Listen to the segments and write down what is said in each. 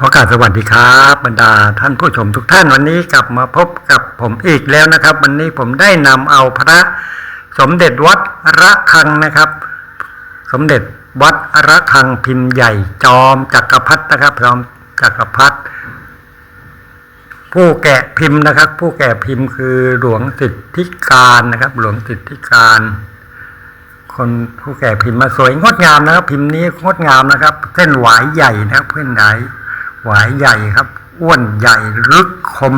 ขอกราบสวัสดีครับบรรดาท่านผู้ชมทุกท่านวันนี้กลับมาพบกับผมอีกแล้วนะครับ วันนี้ผมได้นำเอาพระสมเด็จวัดระฆังนะครับ สมเด็จวัดระฆังพิมพ์ใหญ่จอมจักรพรรดินะครับจอมจักรพรรดิผู้แกะพิมพ์นะครับ ผู้แกะพิมพ์คือหลวงสิทธิการนะครับ หลวงสิทธิการ คนผู้แก่พิมพ์มาสวยงดงามนะครับ พิมพ์นี้งดงามนะครับ เส้นหวายใหญ่นะครับเพื่อนไหน วายใหญ่ครับ อ้วนใหญ่ลึกคม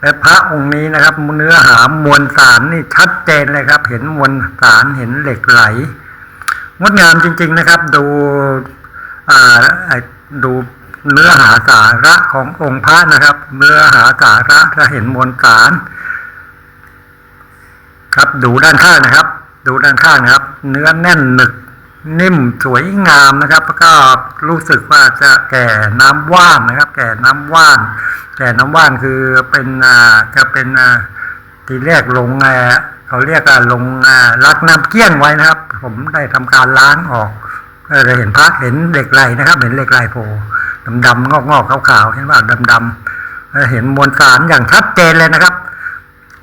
และพระองค์นี้นะครับ เนื้อหามวลสารนี่ชัดเจนเลยครับ เห็นมวลสารเห็นเหล็กไหลงดงามจริง ๆนะครับ ดูดูเนื้อหาสาระขององค์พระนะครับ เนื้อหาสาระจะเห็นมวลสารครับดูด้านข้างนะครับ ดูด้านข้างนะครับ เนื้อแน่นหนึก นิ่มสวยงามนะครับแล้วก็รู้สึกว่าจะแก่น้ำว่านนะครับ แก่น้ำว่าน แก่น้ำว่านคือเป็นอ่าจะเป็นอ่าทีแรกลงอ่าเขาเรียกว่าลงอ่ารักน้ำเกี้ยนไว้นะครับ ผมได้ทำการล้างออกเลยเห็นพระเห็นเหล็กไหลนะครับ เห็นเหล็กไหลโผล่ดำๆงอกๆขาวๆเห็นว่าดำๆแล้วเห็นมวลสารอย่างชัดเจนเลยนะครับ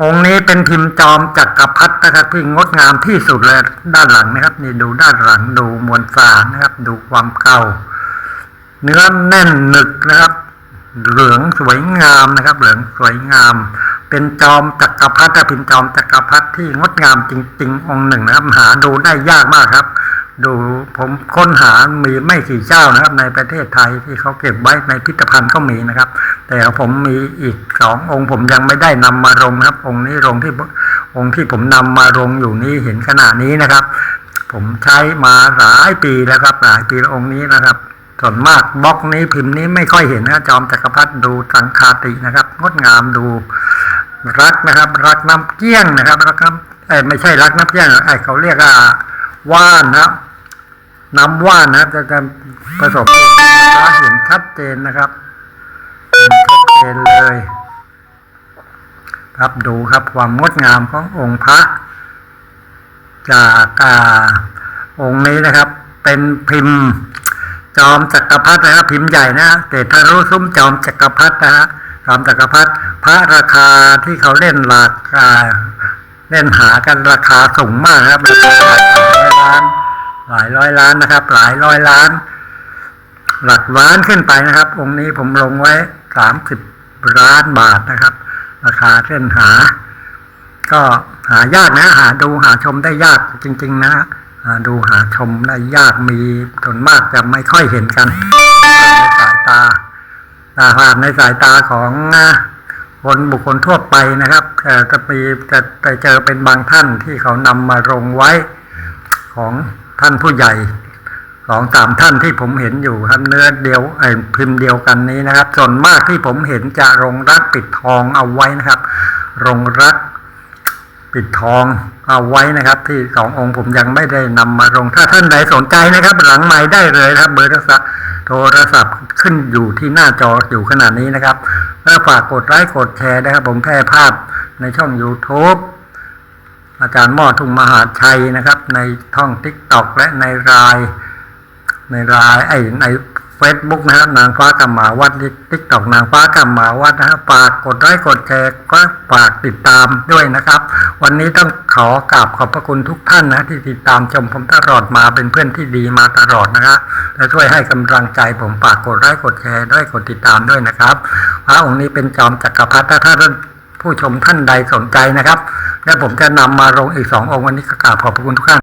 องค์นี้เป็นพิมพ์จอมจักรพรรดินะครับที่งดงามที่สุดเลยด้านหลังนะครับ นี่ดูด้านหลังดูมวลสารนะครับ ดูความเก่า เนื้อแน่นหนึกนะครับ เหลืองสวยงามนะครับ เหลืองสวยงาม เป็นจอมจักรพรรดิพิมพ์จอมจักรพรรดิที่งดงามจริง ๆ องค์หนึ่งนะครับ หาดูได้ยากมากครับ ดูผมค้นหามีไม่กี่เจ้านะครับ ในประเทศไทยที่เขาเก็บไว้ในพิพิธภัณฑ์ก็มีนะครับ แต่ผมมีอีกสององค์ผมยังไม่ได้นำมาลงนะครับ องค์นี้ลงที่องค์ที่ผมนำมาลงอยู่นี้เห็นขนาดนี้นะครับ ผมใช้มาหลายปีแล้วครับหลายปีองค์นี้นะครับส่วนมากบล็อกนี้พิมพ์นี้ไม่ค่อยเห็นนะจอมจักรพรรดิดูสังคาตินะครับ งดงามดูรักนะครับ รักน้ำเกี้ยงนะครับรักน้ำเอ้ยไม่ใช่รักน้ำเกี้ยงไอ้เขาเรียกว่า ว่านนะน้ำว่านนะครับจะจะผสมฟ้าเห็นชัดเจนนะครับเห็นชัดเจนเลย ครับดูครับความงดงามขององค์พระ จากอ่าองค์นี้นะครับ เป็นพิมพ์จอมจักรพรรดินะครับพิมพ์ใหญ่นะแต่ถ้ารู้ซุ้มจอมจักรพรรดินะฮะจอมจักรพรรดิพระราคาที่เขาเล่นราคา เล่นหากันราคาสูงมากครับราคาหลายร้อยล้าน หลายร้อยล้านนะครับ หลายร้อยล้าน หลักล้านขึ้นไปนะครับ องค์นี้ผมลงไว้สามสิบล้านบาทนะครับ ราคาเส้นหา ก็หายากนะ หาดูหาชมได้ยากจริง ๆ นะหาดูหาชมได้ยากมีส่วนมากจะไม่ค่อยเห็นกันในสายตาตาภาพในสายตาของ คนบุคคลทั่วไปนะครับจะมีจะไปเจอเป็นบางท่านที่เขานำมาลงไว้ของท่านผู้ใหญ่สองสามท่านที่ผมเห็นอยู่ครับเนื้อเดียวไอ้พิมพ์เดียวกันนี้นะครับ ส่วนมากที่ผมเห็นจะรงรักปิดทองเอาไว้นะครับ รงรักปิดทองเอาไว้นะครับ ที่สององค์ผมยังไม่ได้นำมาลงถ้าท่านใดสนใจนะครับ หลังไม้ได้เลยนะครับ เบอร์โทรศัพท์ขึ้นอยู่ที่หน้าจออยู่ขนาดนี้นะครับ แล้วฝากกดไลค์กดแชร์นะครับ ผมแพร่ภาพในช่อง YouTube อาจารย์หมอทุ่งมหาชัยนะครับ ในท่องทิกตอกและในรายในรายไอใน ฟซบุ๊กนะครับนางฟ้ากำมาวัดทิกตอกนางฟ้ากำมาวัดนะครับฝากกดไลค์กดแชร์ก็ฝากติดตามด้วยนะครับ วันนี้ต้องขอกราบขอบพระคุณทุกท่านนะ ที่ติดตามชมผมตลอดมาเป็นเพื่อนที่ดีมาตลอดนะครับและช่วยให้กำลังใจผมฝากกดไลค์กดแชร์ด้วยกดติดตามด้วยนะครับ พระองค์นี้เป็นจอมจักรพรรดิถ้าท่านผู้ชมท่านใดสนใจนะครับ และผมจะนำมาลงอีกสององค์วันนี้ก็กราบขอบพระคุณทุกท่าน